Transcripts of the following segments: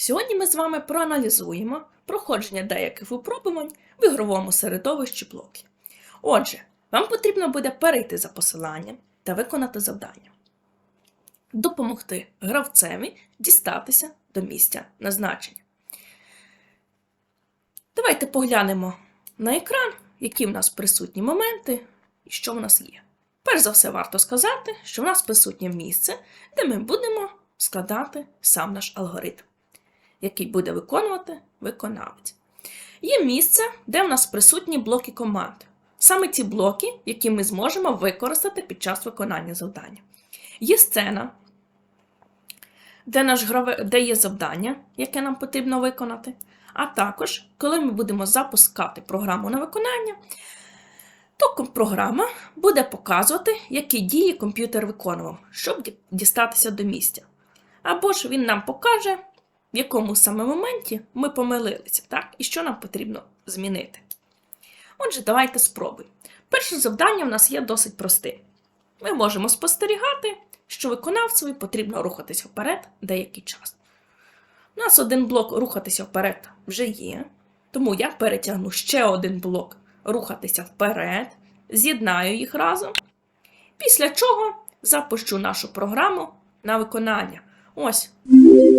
Сьогодні ми з вами проаналізуємо проходження деяких випробувань в ігровому середовищі блоки. Отже, вам потрібно буде перейти за посиланням та виконати завдання. Допомогти гравцеві дістатися до місця назначення. Давайте поглянемо на екран, які в нас присутні моменти і що в нас є. Перш за все, варто сказати, що в нас присутнє місце, де ми будемо складати сам наш алгоритм, який буде виконувати виконавець. Є місце, де в нас присутні блоки команд. Саме ті блоки, які ми зможемо використати під час виконання завдання. Є сцена, де, наш граве... де є завдання, яке нам потрібно виконати. А також, коли ми будемо запускати програму на виконання, то програма буде показувати, які дії комп'ютер виконував, щоб дістатися до місця. Або ж він нам покаже, в якому саме моменті ми помилилися, так? і що нам потрібно змінити. Отже, давайте спробуємо. Перше завдання в нас є досить простим. Ми можемо спостерігати, що виконавцеві потрібно рухатися вперед деякий час. У нас один блок рухатися вперед вже є, тому я перетягну ще один блок рухатися вперед, з'єднаю їх разом. Після чого запущу нашу програму на виконання. Ось,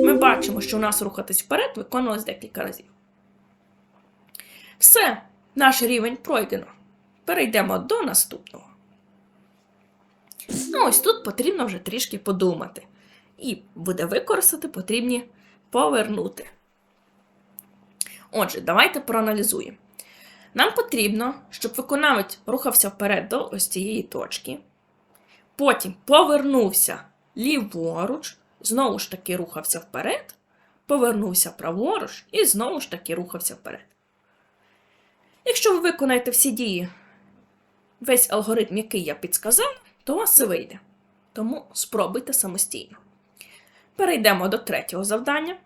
ми бачимо, що у нас рухатись вперед виконувалось декілька разів. Все, наш рівень пройдено. Перейдемо до наступного. Ну, ось тут потрібно вже трішки подумати. І буде використати потрібні повернути. Отже, давайте проаналізуємо. Нам потрібно, щоб виконавець рухався вперед до ось цієї точки. Потім повернувся ліворуч, знову ж таки рухався вперед, повернувся праворуч і знову ж таки рухався вперед. Якщо ви виконаєте всі дії, весь алгоритм, який я підсказав, то у вас це вийде. Тому спробуйте самостійно. Перейдемо до третього завдання.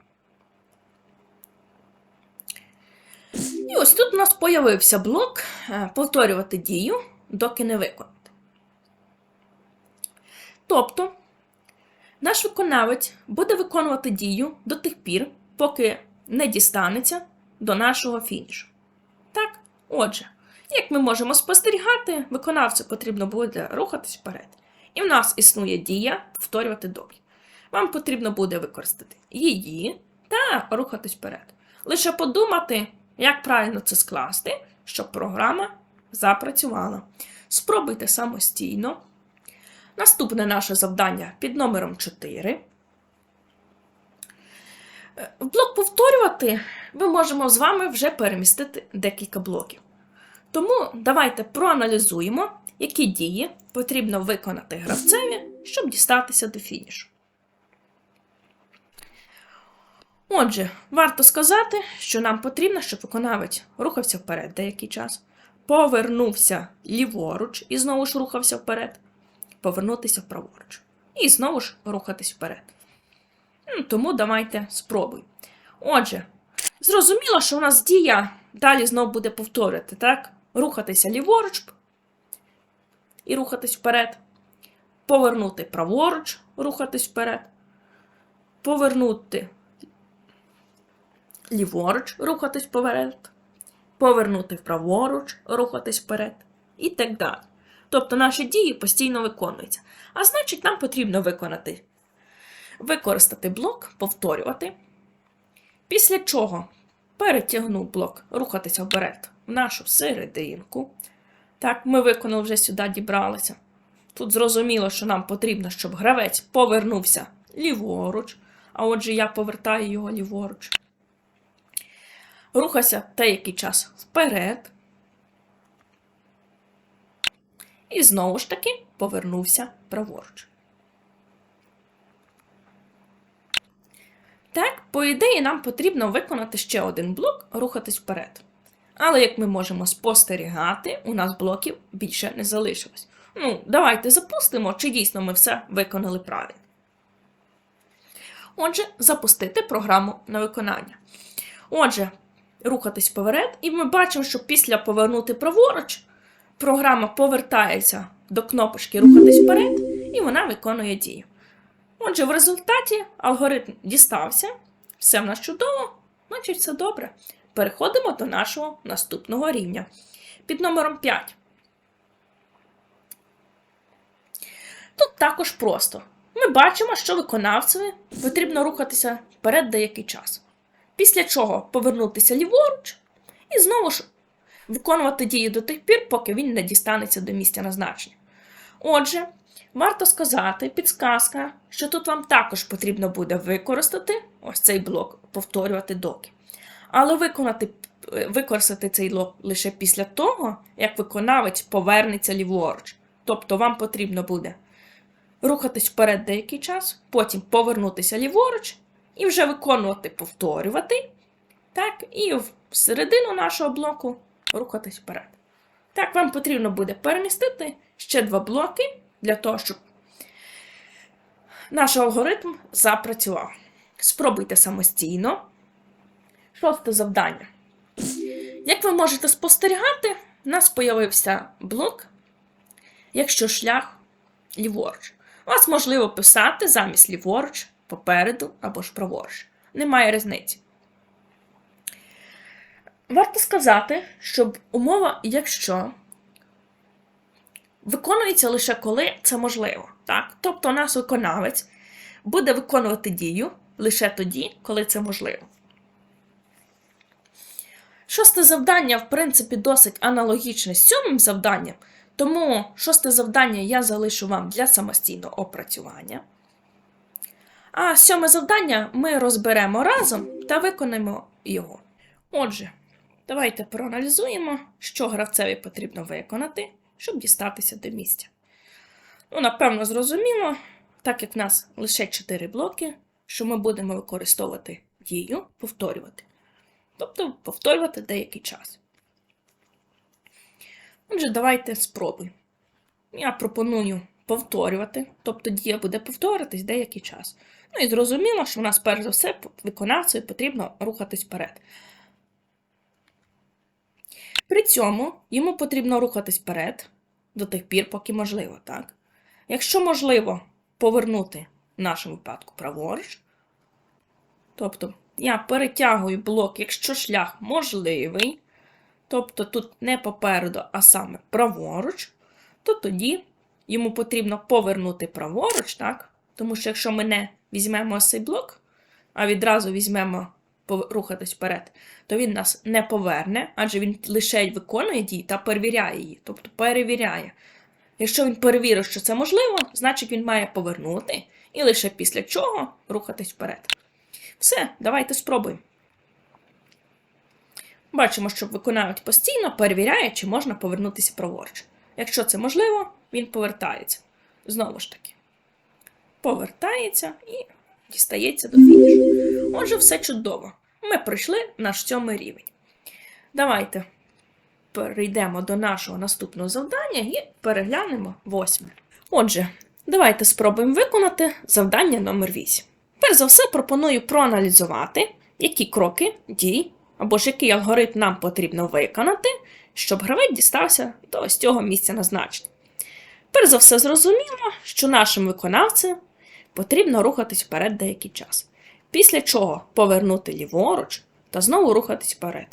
І ось тут у нас появився блок е, повторювати дію, доки не виконати. Тобто, наш виконавець буде виконувати дію до тих пір, поки не дістанеться до нашого фінішу. Так? Отже, як ми можемо спостерігати, виконавцю потрібно буде рухатись вперед. І в нас існує дія повторювати доки. Вам потрібно буде використати її та рухатись вперед. Лише подумати, як правильно це скласти, щоб програма запрацювала. Спробуйте самостійно. Наступне наше завдання під номером 4. Е, В блок повторювати ми можемо з вами вже перемістити декілька блоків. Тому давайте проаналізуємо, які дії потрібно виконати гравцеві, щоб дістатися до фінішу. Отже, варто сказати, що нам потрібно, щоб виконавець рухався вперед деякий час, повернувся ліворуч і знову ж рухався вперед, повернутися праворуч. І знову ж рухатись вперед. Тому давайте спробуємо. Отже, зрозуміло, що у нас дія далі знову буде повторювати, так? Рухатися ліворуч і рухатись вперед, повернути праворуч, рухатись вперед, повернути ліворуч, рухатись вперед, повернути праворуч, рухатись вперед і так далі. Тобто наші дії постійно виконуються. А значить, нам потрібно виконати, використати блок, повторювати. Після чого перетягнув блок рухатися вперед в нашу серединку. Так, ми виконали вже сюди дібралися. Тут зрозуміло, що нам потрібно, щоб гравець повернувся ліворуч, а отже, я повертаю його ліворуч. Рухався деякий час вперед. І знову ж таки повернувся праворуч. Так, по ідеї, нам потрібно виконати ще один блок, рухатись вперед. Але як ми можемо спостерігати, у нас блоків більше не залишилось. Ну, давайте запустимо, чи дійсно ми все виконали правильно. Отже, запустити програму на виконання. Отже, рухатись вперед, і ми бачимо, що після повернути праворуч програма повертається до кнопочки рухатись вперед, і вона виконує дію. Отже, в результаті алгоритм дістався Все в нас чудово, значить все добре. Переходимо до нашого наступного рівня. Під номером 5. Тут також просто. Ми бачимо, що виконавцеві потрібно рухатися вперед деякий час. Після чого повернутися ліворуч і знову ж виконувати дії до тих пір, поки він не дістанеться до місця назначення. Отже, варто сказати, підсказка, що тут вам також потрібно буде використати ось цей блок, повторювати доки. Але виконати, використати цей блок лише після того, як виконавець повернеться ліворуч. Тобто вам потрібно буде рухатись вперед деякий час, потім повернутися ліворуч і вже виконувати, повторювати. Так, і в середину нашого блоку рухатись вперед. Так, вам потрібно буде перемістити ще два блоки для того, щоб наш алгоритм запрацював. Спробуйте самостійно. Шосте завдання. Як ви можете спостерігати, у нас з'явився блок, якщо шлях ліворуч. У вас можливо писати замість ліворуч, попереду або ж праворуч. Немає різниці. Варто сказати, щоб умова, якщо виконується лише коли це можливо. Так? Тобто, у нас виконавець буде виконувати дію лише тоді, коли це можливо. Шосте завдання, в принципі, досить аналогічне з сьомим завданням, тому шосте завдання я залишу вам для самостійного опрацювання. А сьоме завдання ми розберемо разом та виконаємо його. Отже, давайте проаналізуємо, що гравцеві потрібно виконати, щоб дістатися до місця. Ну, напевно, зрозуміло, так як в нас лише 4 блоки, що ми будемо використовувати дію, повторювати. Тобто повторювати деякий час. Отже, давайте спробуємо. Я пропоную повторювати, тобто дія буде повторюватись деякий час. Ну і зрозуміло, що в нас, перш за все, виконавцеві потрібно рухатись вперед. При цьому йому потрібно рухатись вперед до тих пір, поки можливо, так? Якщо можливо повернути в нашому випадку праворуч, тобто я перетягую блок, якщо шлях можливий, тобто тут не попереду, а саме праворуч, то тоді йому потрібно повернути праворуч, так? Тому що якщо ми не візьмемо цей блок, а відразу візьмемо рухатись вперед, то він нас не поверне, адже він лише виконує дії та перевіряє її, тобто перевіряє. Якщо він перевірив, що це можливо, значить він має повернути і лише після чого рухатись вперед. Все, давайте спробуємо. Бачимо, що виконавець постійно перевіряє, чи можна повернутися праворуч. Якщо це можливо, він повертається. Знову ж таки. Повертається і дістається до фінішу. Отже, все чудово. Ми пройшли наш сьомий рівень. Давайте перейдемо до нашого наступного завдання і переглянемо восьме. Отже, давайте спробуємо виконати завдання номер 8. Перш за все, пропоную проаналізувати, які кроки, дій або ж який алгоритм нам потрібно виконати, щоб гравець дістався до ось цього місця назначення. Перш за все, зрозуміло, що нашим виконавцям потрібно рухатись вперед деякий час, після чого повернути ліворуч та знову рухатись вперед.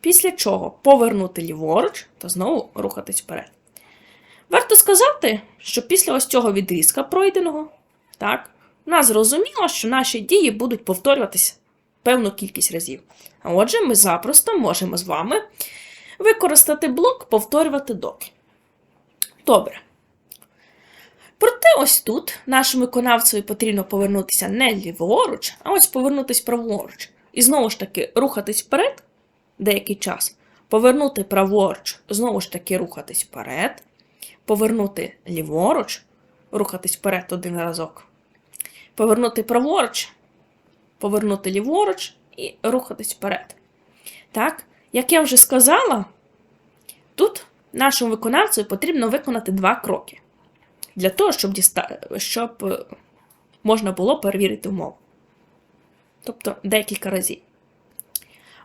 Після чого повернути ліворуч та знову рухатись вперед. Варто сказати, що після ось цього відрізка пройденого, так, нас зрозуміло, що наші дії будуть повторюватися певну кількість разів. А отже, ми запросто можемо з вами використати блок повторювати доки. Добре. Проте ось тут нашому виконавцеві потрібно повернутися не ліворуч, а ось повернутися праворуч. І знову ж таки рухатись вперед деякий час, повернути праворуч, знову ж таки рухатись вперед, повернути ліворуч, рухатись вперед один разок, повернути праворуч, повернути ліворуч і рухатись вперед. Так, як я вже сказала, тут нашому виконавцю потрібно виконати два кроки для того, щоб, діста... щоб е, можна було перевірити умову. Тобто декілька разів.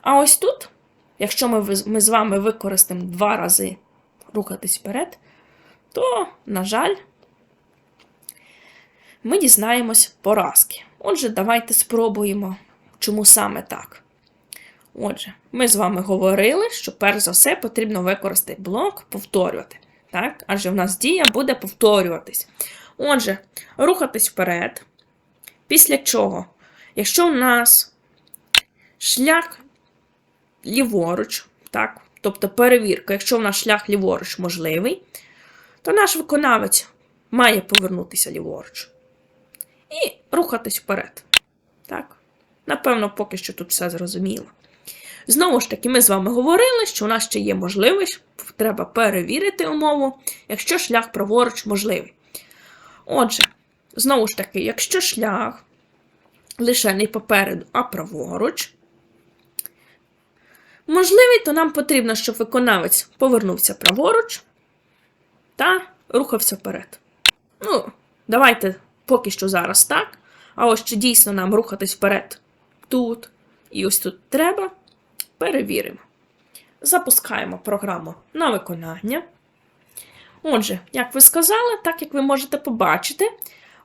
А ось тут, якщо ми, ми з вами використаємо два рази рухатись вперед, то, на жаль, ми дізнаємось поразки. Отже, давайте спробуємо, чому саме так. Отже, ми з вами говорили, що перш за все потрібно використати блок повторювати. Так? Адже в нас дія буде повторюватись. Отже, рухатись вперед. Після чого, якщо у нас шлях ліворуч, так, тобто перевірка, якщо в нас шлях ліворуч можливий, то наш виконавець має повернутися ліворуч і рухатись вперед. Так? Напевно, поки що тут все зрозуміло. Знову ж таки, ми з вами говорили, що у нас ще є можливість, треба перевірити умову, якщо шлях праворуч можливий. Отже, знову ж таки, якщо шлях лише не попереду, а праворуч, можливий, то нам потрібно, щоб виконавець повернувся праворуч та рухався вперед. Ну, давайте поки що зараз так. А ось чи дійсно нам рухатись вперед тут і ось тут треба, перевіримо. Запускаємо програму на виконання. Отже, як ви сказали, так як ви можете побачити,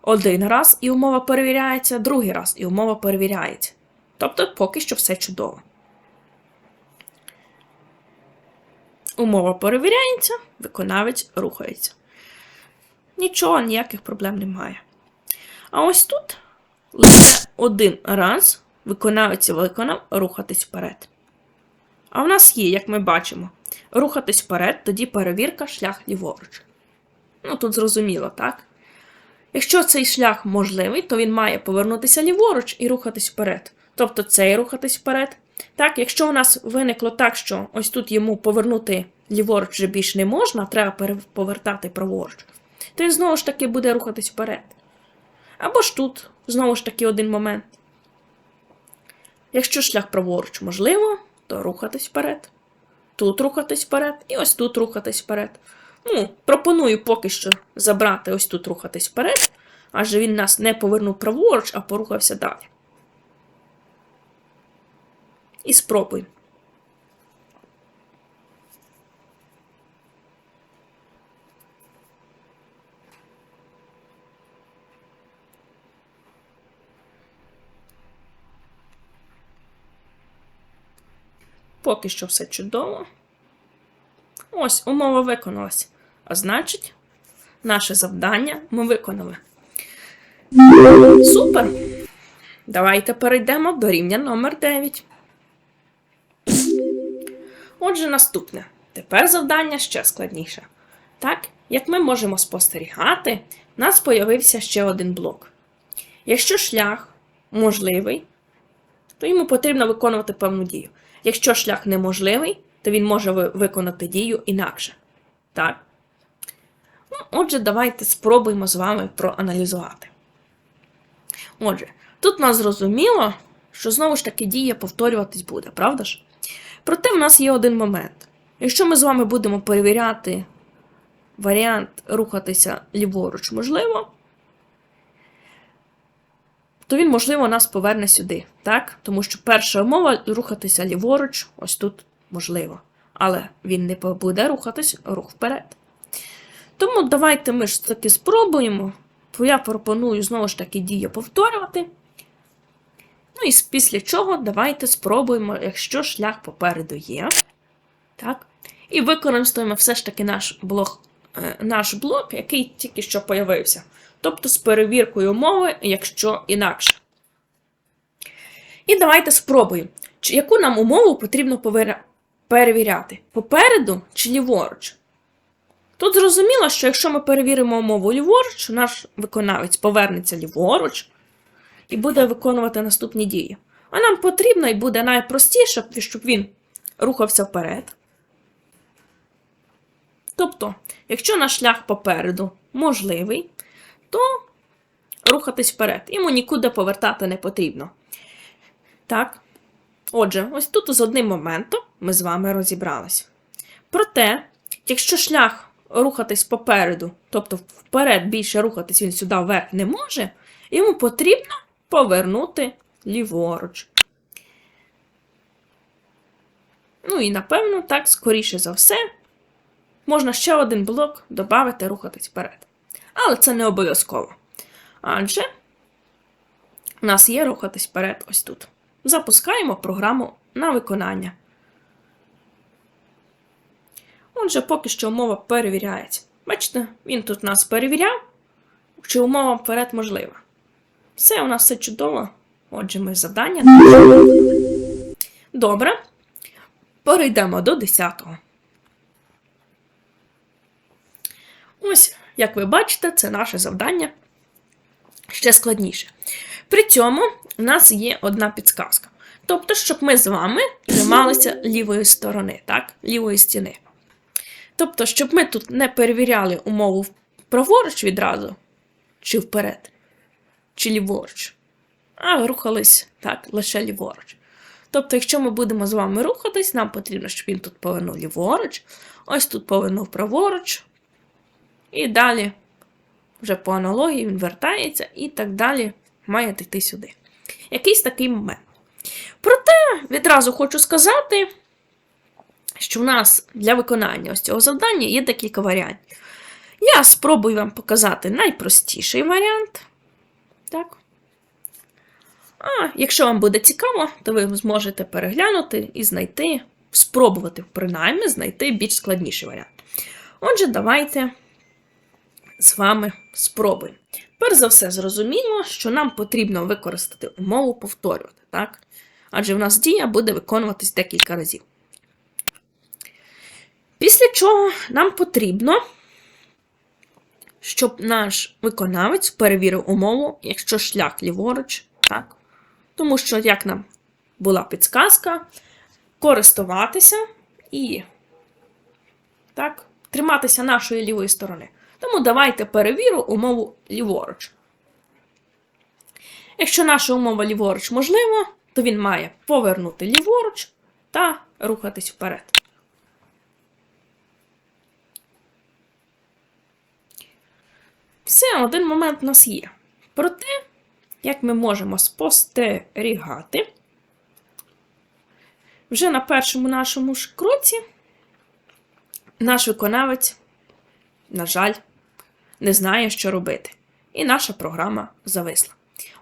один раз і умова перевіряється, другий раз і умова перевіряється. Тобто, поки що все чудово. Умова перевіряється, виконавець рухається. Нічого, ніяких проблем немає. А ось тут лише один раз виконавець виконав рухатись вперед. А в нас є, як ми бачимо, рухатись вперед, тоді перевірка шлях ліворуч. Ну, тут зрозуміло, так? Якщо цей шлях можливий, то він має повернутися ліворуч і рухатись вперед. Тобто цей рухатись вперед. Так, якщо у нас виникло так, що ось тут йому повернути ліворуч вже більш не можна, треба повертати праворуч, то він знову ж таки буде рухатись вперед. Або ж тут, знову ж таки, один момент. Якщо шлях праворуч можливо, то рухатись вперед. Тут рухатись вперед, і ось тут рухатись вперед. Ну, пропоную поки що забрати ось тут рухатись вперед, адже він нас не повернув праворуч, а порухався далі. І спробуємо. Поки що все чудово. Ось, умова виконалась. А значить, наше завдання ми виконали. Супер! Давайте перейдемо до рівня номер 9. Отже, наступне. Тепер завдання ще складніше. Так, як ми можемо спостерігати, у нас появився ще один блок. Якщо шлях можливий, то йому потрібно виконувати певну дію. Якщо шлях неможливий, то він може виконати дію інакше. Так? Ну, отже, давайте спробуємо з вами проаналізувати. Отже, тут нас зрозуміло, що знову ж таки дія повторюватись буде, правда ж? Проте в нас є один момент. Якщо ми з вами будемо перевіряти варіант рухатися ліворуч можливо, то він, можливо, нас поверне сюди, так? Тому що перша умова рухатися ліворуч, ось тут можливо. Але він не буде рухатись рух вперед. Тому давайте ми ж таки спробуємо. Я пропоную знову ж таки дію повторювати. Ну і після чого давайте спробуємо, якщо шлях попереду є. Так. І використаємо все ж таки наш блок, е, наш блок, який тільки що появився. Тобто з перевіркою мови, якщо інакше. І давайте спробуємо, яку нам умову потрібно перевіряти: попереду чи ліворуч. Тут зрозуміло, що якщо ми перевіримо умову ліворуч, наш виконавець повернеться ліворуч і буде виконувати наступні дії. А нам потрібно і буде найпростіше, щоб він рухався вперед. Тобто, якщо наш шлях попереду можливий, то рухатись вперед. Йому нікуди повертати не потрібно. Так. Отже, ось тут з одним моментом ми з вами розібрались. Проте, якщо шлях рухатись попереду, тобто вперед більше рухатись він сюди вверх не може, йому потрібно повернути ліворуч. Ну і напевно, так, скоріше за все, можна ще один блок додати, рухатись вперед. Але це не обов'язково. Адже у нас є рухатись вперед ось тут. Запускаємо програму на виконання. Отже, поки що умова перевіряється. Бачите, він тут нас перевіряв, чи умова вперед можлива. Все, у нас все чудово. Отже, ми завдання. Добре. Перейдемо до 10-го. Ось, як ви бачите, це наше завдання ще складніше. При цьому у нас є одна підсказка. Тобто, щоб ми з вами трималися лівої сторони, так? лівої стіни. Тобто, щоб ми тут не перевіряли умову праворуч відразу, чи вперед, чи ліворуч, а рухались так, лише ліворуч. Тобто, якщо ми будемо з вами рухатись, нам потрібно, щоб він тут повернув ліворуч, ось тут повернув праворуч, і далі, вже по аналогії, він вертається і так далі має йти сюди. Якийсь такий момент. Проте відразу хочу сказати, що в нас для виконання ось цього завдання є декілька варіантів. Я спробую вам показати найпростіший варіант. Так. А якщо вам буде цікаво, то ви зможете переглянути і знайти, спробувати, принаймні, знайти більш складніший варіант. Отже, давайте з вами спробуємо. Перш за все, зрозуміло, що нам потрібно використати умову повторювати, так? Адже в нас дія буде виконуватись декілька разів. Після чого нам потрібно, щоб наш виконавець перевірив умову, якщо шлях ліворуч, так? Тому що, як нам була підсказка, користуватися і так, триматися нашої лівої сторони. Тому давайте перевіру умову ліворуч. Якщо наша умова ліворуч можлива, то він має повернути ліворуч та рухатись вперед. Все, один момент у нас є. Проте, як ми можемо спостерігати, вже на першому нашому ж кроці наш виконавець, на жаль, не знає, що робити. І наша програма зависла.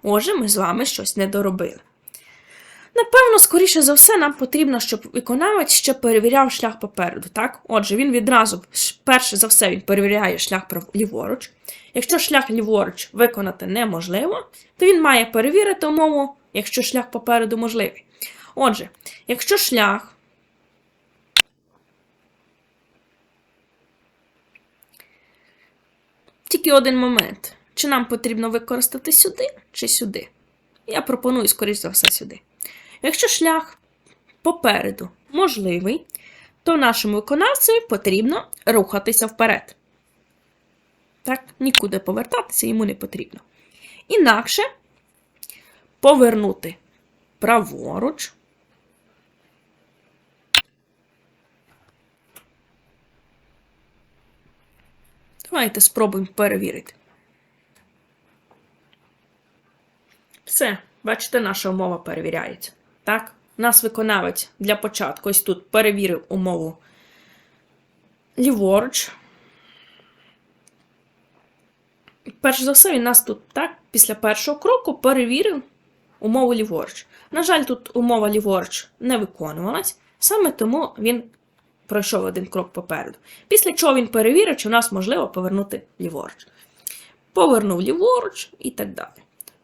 Отже, ми з вами щось не доробили. Напевно, скоріше за все, нам потрібно, щоб виконавець ще перевіряв шлях попереду. так? Отже, він відразу, перше за все, він перевіряє шлях ліворуч. Якщо шлях ліворуч виконати неможливо, то він має перевірити умову, якщо шлях попереду можливий. Отже, якщо шлях Тільки один момент. Чи нам потрібно використати сюди чи сюди? Я пропоную, скоріш за все, сюди. Якщо шлях попереду можливий, то нашому виконавцеві потрібно рухатися вперед. Так, нікуди повертатися йому не потрібно. Інакше повернути праворуч. Давайте спробуємо перевірити. Все, бачите, наша умова перевіряється. Так? Нас виконавець для початку ось тут перевірив умову ліворуч. Перш за все, він нас тут так, після першого кроку перевірив умову ліворуч. На жаль, тут умова ліворуч не виконувалась, саме тому він пройшов один крок попереду. Після чого він перевірив, чи у нас можливо повернути ліворуч. Повернув ліворуч і так далі.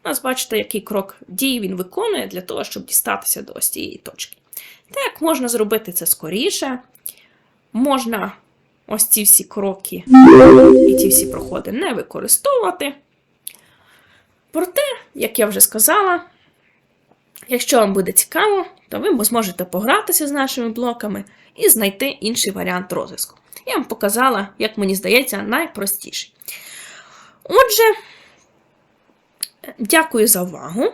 У нас бачите, який крок дії він виконує для того, щоб дістатися до ось цієї точки. Так, можна зробити це скоріше. Можна ось ці всі кроки і ці всі проходи не використовувати. Проте, як я вже сказала, якщо вам буде цікаво, то ви зможете погратися з нашими блоками і знайти інший варіант розв'язку. Я вам показала, як мені здається, найпростіший. Отже, дякую за увагу.